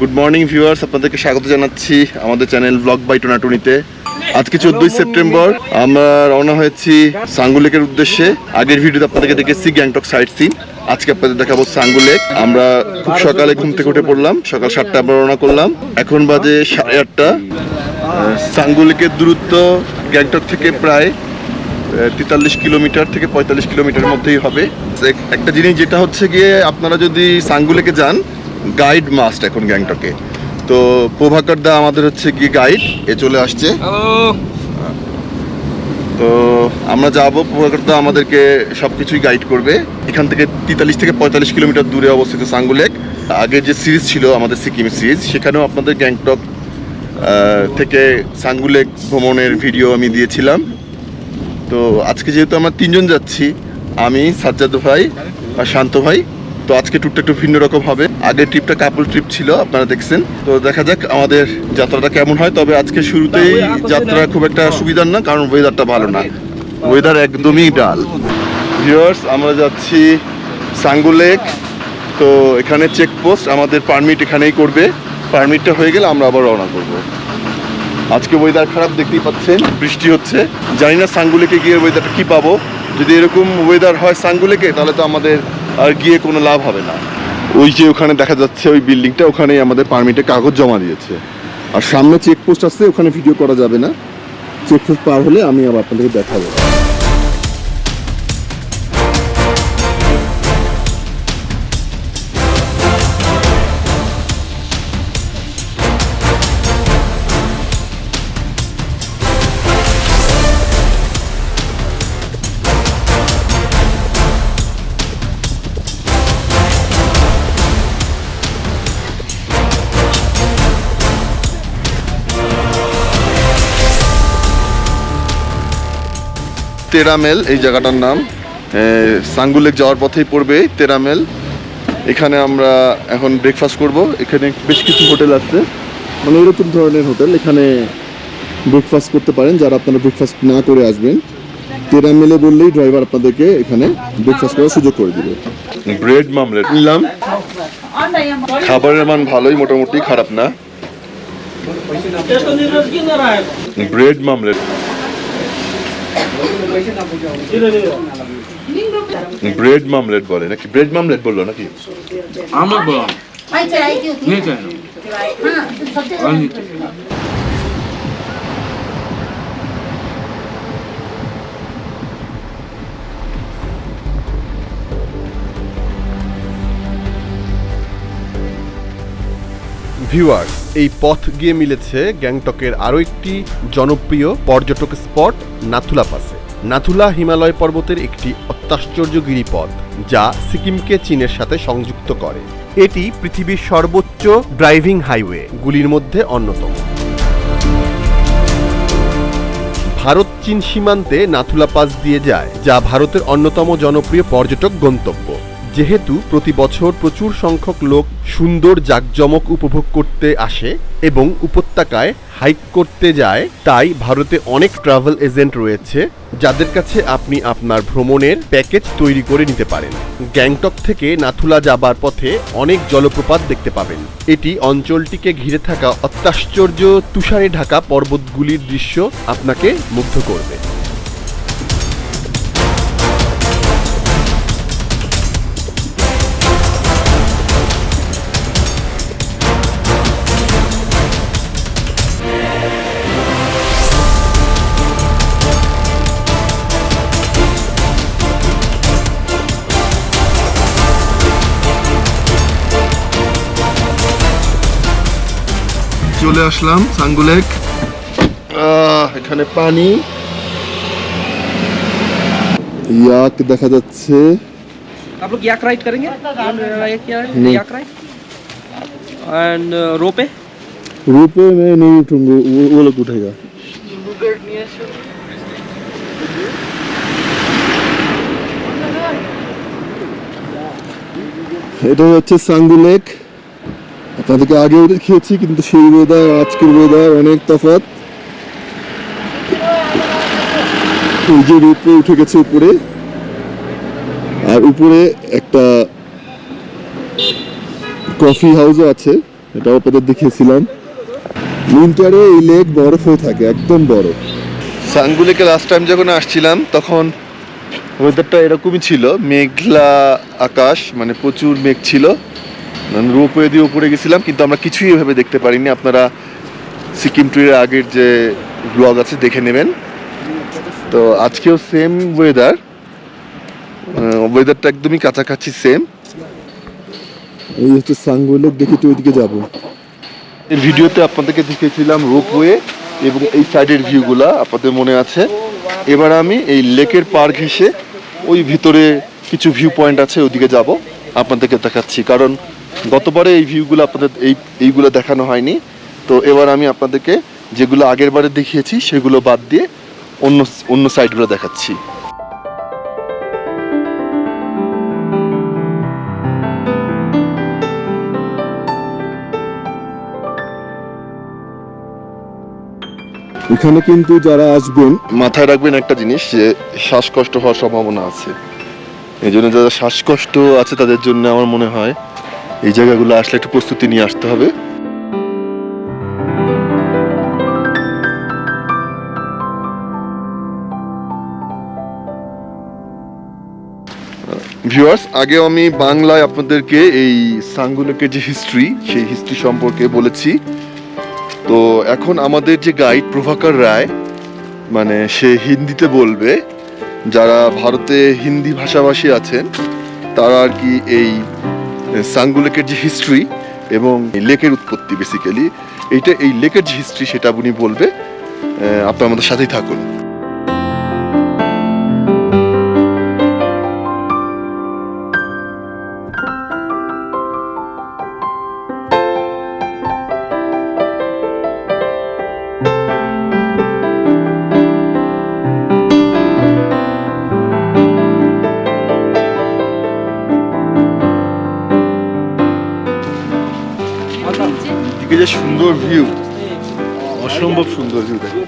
Good morning viewers আপনাদেরকে স্বাগত জানাচ্ছি আমাদের চ্যানেল ব্লগ বাই টোনাটুনিতে। আজকে চোদ্দই সেপ্টেম্বর? আমরা রওনা হয়েছি সাঙ্গুলেকের উদ্দেশ্যে। আগের ভিডিওতে আপনাদেরকে দেখেছি গ্যাংটক সাইট সিন। আজকে আপনাদের দেখাবো সাঙ্গুলেক। আমরা খুব সকালে ঘুম থেকে উঠে পড়লাম। সকাল সাতটা আমরা রওনা করলাম। এখন বাজে সাড়ে আটটা। সাঙ্গুলেকের দূরত্ব গ্যাংটক থেকে প্রায় তেতাল্লিশ কিলোমিটার থেকে পঁয়তাল্লিশ কিলোমিটারের মধ্যেই হবে। এক- একটা জিনিস যেটা হচ্ছে গিয়ে আপনারা যদি সাঙ্গুলেকে যান গাইড মাস্ট এখন গ্যাংটকে। তো প্রভাকর দা আমাদের হচ্ছে গিয়ে গাইড এ চলে আসছে। তো আমরা যাব প্রভাকর দা আমাদেরকে সব কিছুই গাইড করবে। এখান থেকে তেতাল্লিশ থেকে পঁয়তাল্লিশ কিলোমিটার দূরে অবস্থিত সাঙ্গুলেক আগে যে সিরিজ ছিল আমাদের সিকিম সিরিজ সেখানেও আপনাদের গ্যাংটক থেকে সাঙ্গুলেক ভ্রমণের ভিডিও আমি দিয়েছিলাম। তো আজকে যেহেতু আমরা তিনজন যাচ্ছি আমি সাজ্জাদ ভাই আর শান্ত ভাই তো আজকে ট্যুরটা একটু ভিন্ন রকম হবে। আগের ট্রিপটা কাপল ট্রিপ ছিল, আপনারা দেখছেন। তো দেখা যাক আমাদের যাত্রাটা কেমন হয়। তবে আজকে শুরুতেই যাত্রা খুব একটা সুবিধার না, কারণ ওয়েদারটা ভালো না। ওয়েদার একদমই ডাল। ভিউয়ার্স আমরা যাচ্ছি সাঙ্গুলেক তো এখানে চেকপোস্ট আমাদের পারমিট এখানেই করবে। পারমিটটা হয়ে গেলে আমরা আবার রওনা করব। আজকে ওয়েদার খারাপ, দেখতেই পাচ্ছেন, বৃষ্টি হচ্ছে। জানি না সাঙ্গুলেকে গিয়ে ওয়েদারটা কী পাবো। যদি এরকম ওয়েদার হয় সাঙ্গুলেকে, তাহলে তো আমাদের আর গিয়ে কোনো লাভ হবে না। ওই যে ওখানে দেখা যাচ্ছে, ওই বিল্ডিংটা ওখানেই আমাদের পারমিটে কাগজ জমা দিয়েছে। আর সামনে চেকপোস্ট আছে, ওখানে ভিডিও করা যাবে না। চেকপোস্ট পার হলে আমি আবার আপনাদেরকে দেখাবো। তেরামেল এই জায়গাটার নাম। সাঙ্গুলেক যাওয়ার পথেই পড়বে তেরামেল। এখানে আমরা এখন ব্রেকফাস্ট করব। এখানে বেশ কিছু হোটেল আছে। মানে এরকম ধরনের হোটেল। এখানে ব্রেকফাস্ট করতে পারেন যারা আপনারা ব্রেকফাস্ট না করে আসবেন। তেরামেলে বললেই ড্রাইভার আপনাদেরকে এখানে ব্রেকফাস্ট করার সুযোগ করে দিবে। Bread omelette. নিলাম। খাবারের মান ভালোই মোটামুটি খারাপ না। ব্রেড মামলেট। ব্রেড মামলেট বলে নাকি? ব্রেড মামলেট বলল নাকি? আমার বলো। নিয়ে এই পথ গিয়ে মিলেছে গ্যাংটকের আরও একটি জনপ্রিয় পর্যটক স্পট নাথুলা পাসে নাথুলা হিমালয় পর্বতের একটি অত্যাশ্চর্য গিরিপথ, যা সিকিমকে চীনের সাথে সংযুক্ত করে। এটি পৃথিবীর সর্বোচ্চ ড্রাইভিং হাইওয়ে, গুলির মধ্যে অন্যতম। ভারত চীন সীমান্তে নাথুলা পাস দিয়ে যায়, যা ভারতের অন্যতম জনপ্রিয় পর্যটক গন্তব্য। যেহেতু প্রতি বছর প্রচুর সংখ্যক লোক সুন্দর জাঁকজমক উপভোগ করতে আসে এবং উপত্যকায় হাইক করতে যায়, তাই ভারতে অনেক ট্রাভেল এজেন্ট রয়েছে যাদের কাছে আপনি আপনার ভ্রমণের প্যাকেজ তৈরি করে নিতে পারেন। গ্যাংটক থেকে নাথুলা যাবার পথে অনেক জলপ্রপাত দেখতে পাবেন। এটি অঞ্চলটিকে ঘিরে থাকা অত্যাশ্চর্য তুষারে ঢাকা পর্বতগুলির দৃশ্য আপনাকে মুগ্ধ করবে। চলে আসলাম সাঙ্গুলেক আহ, এখানে পানি ইয়াক দেখা যাচ্ছে आप लोग याक राइड करेंगे याक क्या है नहीं। याक राइड एंड रोपे रूपे में नहीं उठूंगा वो, वो लोग उठेगा এটা হচ্ছে সাঙ্গু লেক আপনাদেরকে আগেও দেখিয়েছি, কিন্তু সেই ওয়েদার আজকের ওয়েদার অনেক তফাৎ। এই যে রূপে উঠে গেছে উপরে, আর উপরে একটা কফি হাউসও আছে, এটাও আপনাদের দেখিয়েছিলাম। উইন্টারে এই লেক বরফ হয়ে থাকে, একদম বরফ। সাঙ্গুলেকে লাস্ট টাইম যখন আসছিলাম, তখন ওয়েদারটা এরকমই ছিল, মেঘলা আকাশ মানে প্রচুর মেঘ ছিল। রোপওয়ে দিয়ে উপরে গেছিলাম, কিন্তু আমরা কিছুই এভাবে দেখতে পারিনি। আপনারা সিকিম ট্যুরের আগের যে ব্লগ আছে, দেখে নেবেন। তো আজকেও সেম ওয়েদার ওয়েদারটা একদমই কাছাকাছি সেম এই হচ্ছে সাঙ্গুলেক দেখে তো ওইদিকে যাব। এই ভিডিওতে আপনাদেরকে দেখিয়েছিলাম রোপওয়ে এবং এই সাইডের ভিউগুলা আপনাদের মনে আছে। এবার আমি এই লেকের পার ঘেসে ওই ভিতরে কিছু ভিউ পয়েন্ট আছে, ওইদিকে যাব। আপনাদেরকে দেখাচ্ছি। কারণ গতবারে এই ভিউগুলো আপনাদের এই এইগুলো দেখানো হয়নি। তো এবার আমি আপনাদেরকে যেগুলো আগের বারে দেখিয়েছি সেগুলো বাদ দিয়ে অন্য অন্য সাইডগুলো দেখাচ্ছি। এখানে কিন্তু যারা আসবেন মাথায় রাখবেন একটা জিনিস যে শ্বাসকষ্ট হওয়ার সম্ভাবনা আছে। এই জন্য যারা শ্বাসকষ্ট আছে তাদের জন্য আমার মনে হয় এই জায়গাগুলো আসলে একটু প্রস্তুতি নিয়ে আসতে হবে। ভিউয়ার্স আগেও আমি বাংলায় আপনাদেরকে এই সাঙ্গুলেকের যে হিস্ট্রি সেই হিস্ট্রি সম্পর্কে বলেছি। তো এখন আমাদের যে গাইড প্রভাকর রায় মানে সে হিন্দিতে বলবে, যারা ভারতে হিন্দি ভাষাভাষী আছেন, তারা আর কি এই সাঙ্গুলেকের যে হিস্ট্রি এবং লেকের উৎপত্তি বেসিক্যালি এইটা, এই লেকের যে হিস্ট্রি সেটা উনি বলবে আপনার আমাদের সাথেই থাকুন। সুন্দর ভিউ অসম্ভব সুন্দর ভিউ দেখো।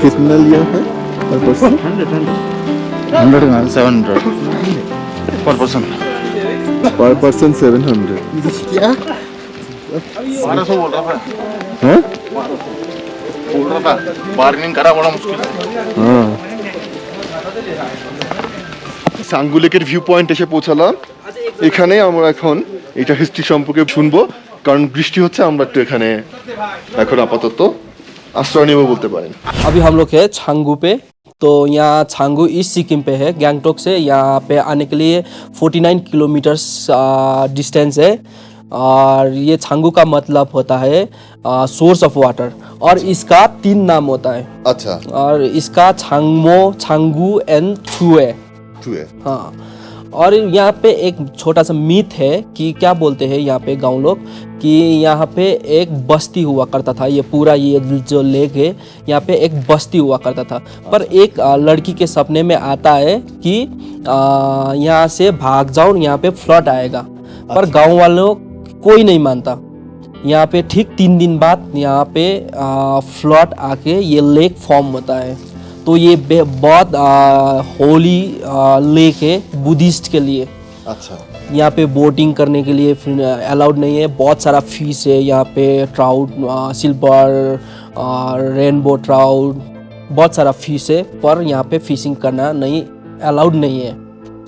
कितना लिया है per person hundred ma'am seven hundred per person per person seven hundred क्या बारह सौ बोल रहा था हाँ बोल रहा था बार्गेनिंग करा बड़ा मुश्किल है हाँ সাঙ্গুলেকের ভিউ পয়েন্ট এসে পৌঁছালাম এখানে আমরা এখন এটা হিস্ট্রি সম্পর্কে শুনবো কারণ বৃষ্টি হচ্ছে আমরা একটু এখানে এখন আপাতত আশ্রয় নেব বলতে পারেন अभी हम लोग है छांगू पे तो यहाँ छांगू ईस्ट सिक्किम पे है गैंगटोक से यहाँ पे आने के लिए 49 किलोमीटर्स डिस्टेंस है और ये छांगू का मतलब होता है सोर्स ऑफ वाटर और इसका तीन नाम होता है আচ্ছা और इसका छांगमो छांगू एंड छुए টুয়ে हाँ और यहाँ पे एक छोटा सा मीथ है कि क्या बोलते हैं यहाँ पे गाँव लोग कि यहाँ पे एक बस्ती हुआ करता था ये पूरा ये जो लेक है यहाँ पे एक बस्ती हुआ करता था। पर एक लड़की के सपने में आता है कि यहाँ से भाग जाओ यहाँ पे फ्लड आएगा। पर गाँव वालों कोई नहीं मानता। यहाँ पे ठीक तीन दिन बाद यहाँ पे फ्लड आके ये लेक फॉर्म होता है। तो ये बहुत होली लेक है बुद्धिस्ट के लिए। अच्छा। यहाँ पे बोटिंग करने के लिए अलाउड नहीं है। बहुत सारा फ़ीस है यहाँ पे। ट्राउट सिल्वर रेनबो ट्राउट बहुत सारा फ़ीस है। पर यहाँ पे फिशिंग करना नहीं अलाउड नहीं है।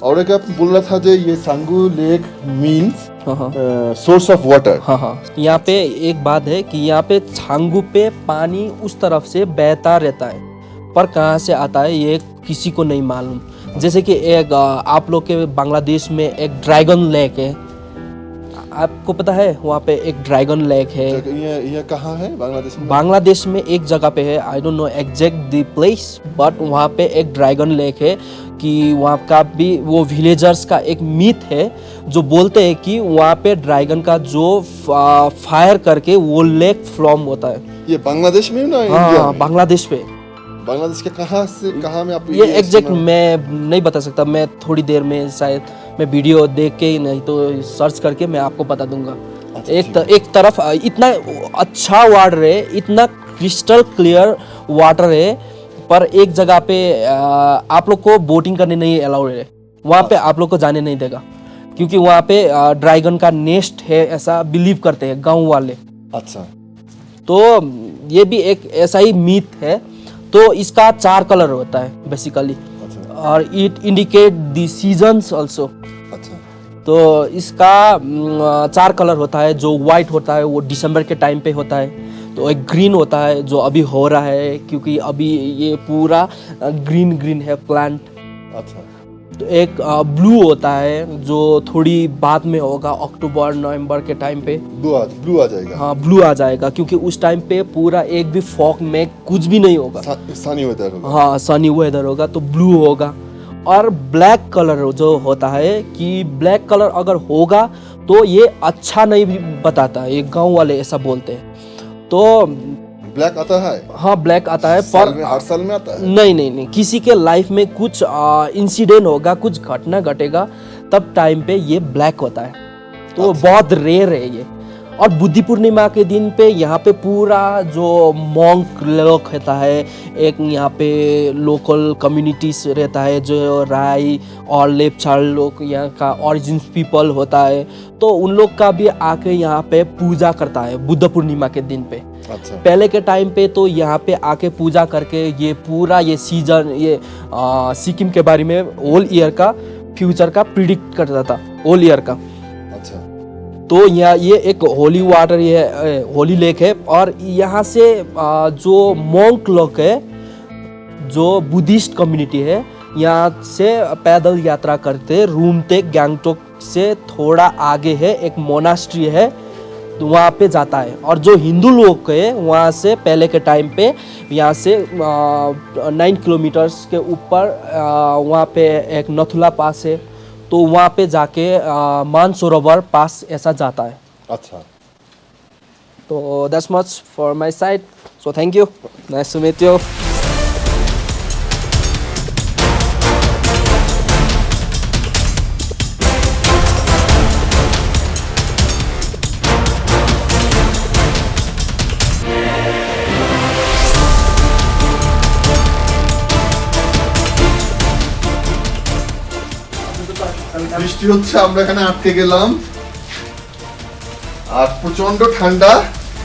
और एक आप बोल रहा था जो ये Changu lake means source of water हाँ हाँ। यहाँ पे एक बात है कि यहाँ पे सांगू पे पानी उस तरफ़ से बहता रहता है। पर कहाँ से आता है ये किसी को नहीं मालूम। जैसे कि एक आप लोग के बांग्लादेश में एक ड्रैगन लेक है। आपको पता है वहाँ पे एक ड्रैगन लेक है। ये ये कहाँ है? बांग्लादेश में? बांग्लादेश में एक जगह पे है। I don't know exact the place but वहाँ पे एक ड्रैगन लेक है कि वहाँ का भी वो विलेजर्स का एक मीथ है जो बोलते हैं कि वहाँ पे ड्रैगन का जो फायर करके वो लेक फ्लॉम होता है। ये बांग्लादेश में ना हाँ बांग्लादेश पे। बांग्लादेश के कहाँ से कहाँ में आप ये एग्जैक्ट मैं नहीं बता सकता मैं थोड़ी देर में शायद मैं वीडियो देख के ही नहीं तो सर्च करके मैं आपको बता दूँगा। एक त, एक तरफ़ इतना अच्छा वाटर है इतना क्रिस्टल क्लियर वाटर है पर एक जगह पे आप लोग को बोटिंग करने नहीं अलाउड है। वहाँ पे आप लोग को जाने नहीं देगा क्योंकि वहाँ पे ड्रैगन का नेस्ट है ऐसा बिलीव करते हैं गाँव वाले। अच्छा। तो ये भी एक ऐसा ही मीथ है तो इसका चार कलर होता है बेसिकली और it indicate the seasons also अच्छा। तो इसका चार कलर होता है जो वाइट होता है वो दिसंबर के टाइम पे होता है। तो एक ग्रीन होता है जो अभी हो रहा है क्योंकि अभी ये पूरा ग्रीन ग्रीन है प्लांट अच्छा। तो एक ब्लू होता है जो थोड़ी बाद में होगा अक्टूबर नवंबर के टाइम पे। ब्लू आ ब्लू आ जाएगा। हाँ ब्लू आ जाएगा क्योंकि उस टाइम पे पूरा एक भी फॉग में कुछ भी नहीं होगा। सनी वेदर होगा। हाँ सनी वेदर होगा तो ब्लू होगा। और ब्लैक कलर जो होता है कि ब्लैक कलर अगर होगा तो ये अच्छा नहीं बताता ये गाँव वाले ऐसा बोलते हैं। तो ब्लैक आता है? हाँ ब्लैक आता है पर में हर साल में आता है? नहीं नहीं नहीं किसी के लाइफ में कुछ इंसिडेंट होगा कुछ घटना घटेगा तब टाइम पे ये ब्लैक होता है। तो बहुत रेयर है ये। और बुद्धि पूर्णिमा के दिन पे यहाँ पे पूरा जो मॉन्क लोग रहता है एक यहाँ पे लोकल कम्युनिटीज रहता है जो राय और लेपचाड़ लोग यहाँ का ऑरिजिन पीपल होता है तो उन लोग का भी आके यहाँ पे पूजा करता है बुद्ध पूर्णिमा के दिन पे। अच्छा। पहले के टाइम पे तो यहाँ पे आके पूजा करके ये पूरा ये सीज़न ये आ, सिक्किम के बारे में होल ईयर का फ्यूचर का प्रिडिक्ट करता था होल ईयर का। अच्छा। तो यहाँ ये एक होली वाटर ये होली लेक है और यहाँ से जो मोंक लोग है, जो बुद्धिस्ट कम्युनिटी है, यहाँ से पैदल यात्रा करते रूम तक गैंगटोक से थोड़ा आगे है, एक मोनास्ट्री है तो वहाँ पे जाता है। और जो हिंदू लोग है, वहाँ से पहले के टाइम पे, यहाँ से नाइन किलोमीटर्स के ऊपर वहाँ पे एक नथुला पास है। तो वहाँ पे जाके मानसरोवर पास ऐसा जाता है। अच्छा। तो that's much for my side so thank you nice to meet you বৃষ্টি হচ্ছে আমরা এখানে আটকে গেলাম আর প্রচন্ড ঠান্ডা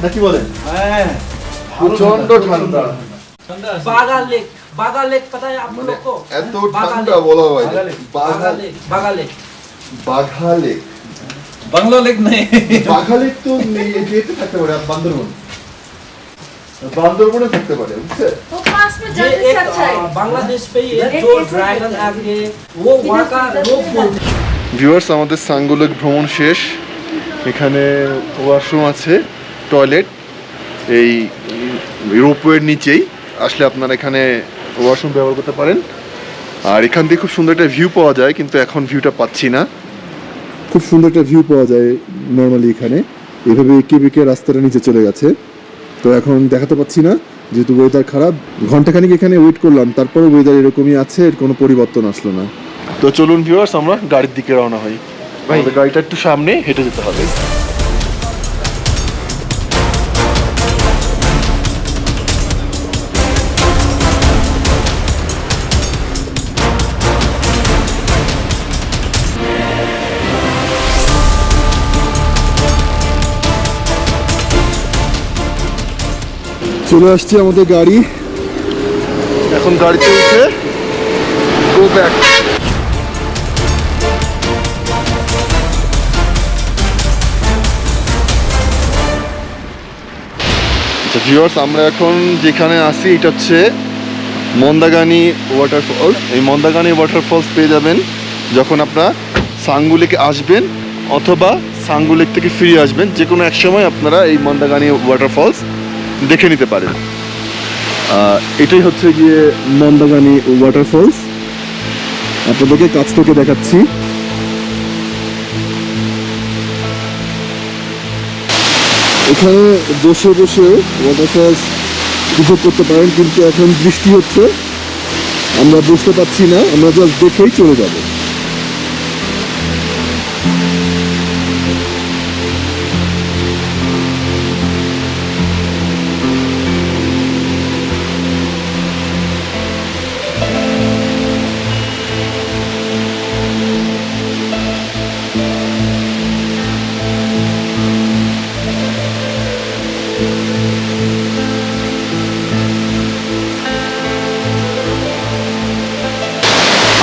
নাকি বলেন প্রচন্ড ঠান্ডা बागा लेक बागा लेक पता है आप মানে लोग को এত बागा ঠান্ডা लेक বলা হয় Bagha Bagha lake Bagha lake Bagha lake Bangla lake নেই বাঘা লেক তো নেই, যেতে থাকতে পারে আর বান্দরবন বান্দরবনে থাকতে পারে বুঝছে वो पास में ये जल्दी एक से अच्छा है आ, बांग्लादेश पे ही है एक जो ऐसे ड्रैगन होता है। आगे वो वहाँ का लोग बोलते हैं ভিউয়ার্স আমাদের সাঙ্গুলেক ভ্রমণ শেষ। এখানে ওয়াশরুম আছে টয়লেট এই রোপওয়ের নিচেই। আসলে আপনারা এখানে ওয়াশরুম ব্যবহার করতে পারেন। আর এখান থেকে খুব সুন্দর একটা ভিউ পাওয়া যায়, কিন্তু এখন ভিউটা পাচ্ছি না। খুব সুন্দর একটা ভিউ পাওয়া যায় নর্মালি এখানে। এভাবে এঁকে বেঁকে রাস্তাটা নিচে চলে গেছে। তো এখন দেখাতে পাচ্ছি না, যেহেতু ওয়েদার খারাপ। ঘন্টাখানিক এখানে ওয়েট করলাম তারপরে ওয়েদার এরকমই আছে, এর কোনো পরিবর্তন আসলো না। তো চলুন ভিউয়ার্স আমরা গাড়ির দিকে রওনা হই। আমাদের গাড়িটা একটু সামনে হেঁটে যেতে হবে। চলে আসছে আমাদের গাড়ি। এখন গাড়িতে উঠে গো ব্যাক আচ্ছা ভিউয়ার্স আমরা এখন যেখানে আসি এটা হচ্ছে মন্দাগানি ওয়াটারফলস এই মন্দাগানি ওয়াটারফলস পেয়ে যাবেন যখন আপনারা সাঙ্গুলিকে আসবেন অথবা সাঙ্গু লেক থেকে ফিরে আসবেন, যে কোনো এক সময় আপনারা এই মন্দাগানি ওয়াটারফলস দেখে নিতে পারেন। এটাই হচ্ছে গিয়ে মন্দাগানি ওয়াটারফলস আপনাদেরকে কাছ থেকে দেখাচ্ছি। এখানে বসে বসে ওয়াটারফলস উপভোগ করতে পারেন, কিন্তু এখন বৃষ্টি হচ্ছে। আমরা বুঝতে পারছি না, আমরা জাস্ট দেখেই চলে যাব।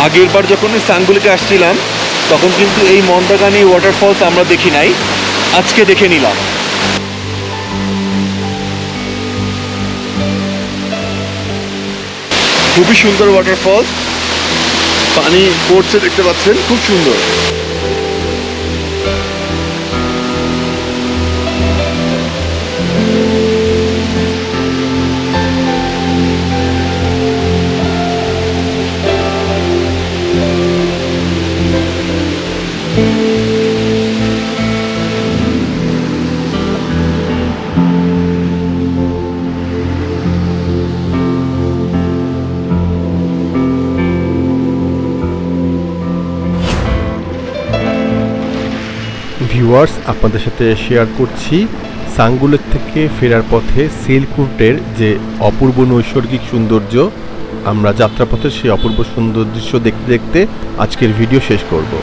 আগের বার যখন এই সাঙ্গুলিকে আসছিলাম, তখন কিন্তু এই মন্দাগানি ওয়াটারফলস আমরা দেখি নাই। আজকে দেখে নিলাম। খুবই সুন্দর ওয়াটারফলস পানি পড়ছে দেখতে পাচ্ছেন, খুব সুন্দর। ভিউয়ার্স আপনাদের সাথে শেয়ার করছি। সাঙ্গুলের থেকে ফেরার পথে সিলকুটের যে অপূর্ব নৈসর্গিক সৌন্দর্য, আমরা যাত্রাপথে সেই অপূর্ব সুন্দর দৃশ্য দেখতে দেখতে আজকের ভিডিও শেষ করব।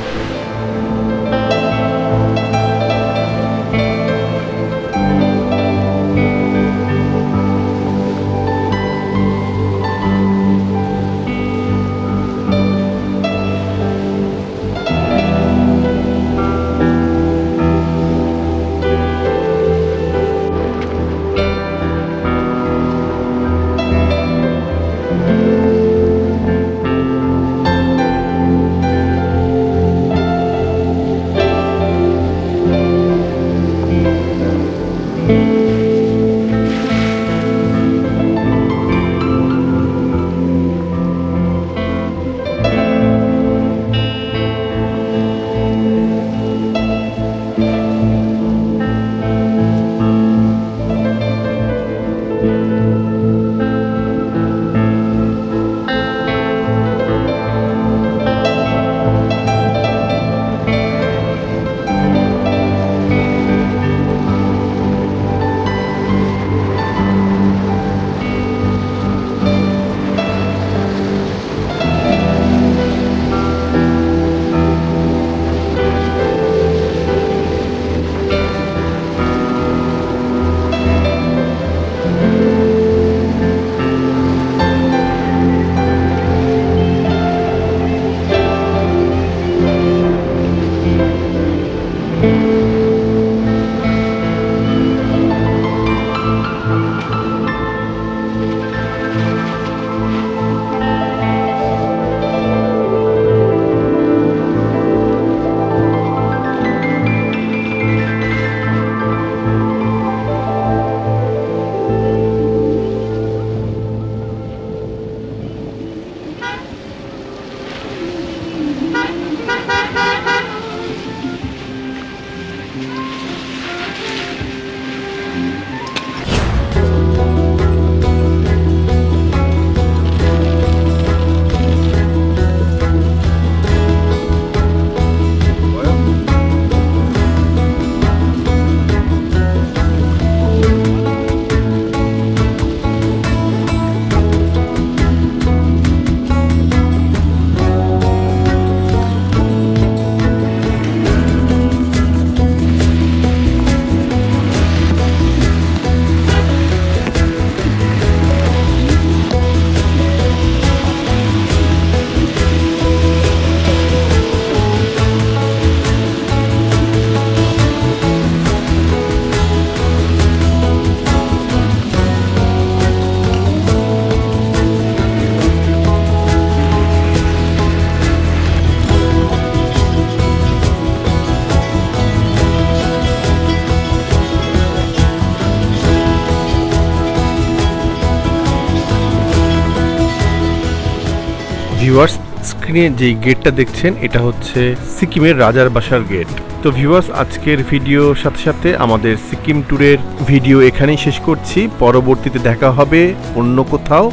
ভিউয়ার্স স্ক্রিনে যে গেটটা দেখছেন, এটা হচ্ছে সিকিমের রাজার বাসার গেট তো ভিউয়ার্স আজকের ভিডিওর সাথে সাথে আমাদের সিকিম ট্যুরের ভিডিও এখানেই শেষ করছি। পরবর্তীতে দেখা হবে অন্য কোথাও,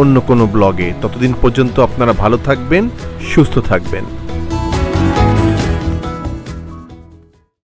অন্য কোনো ব্লগে ততদিন পর্যন্ত আপনারা ভালো থাকবেন, সুস্থ থাকবেন।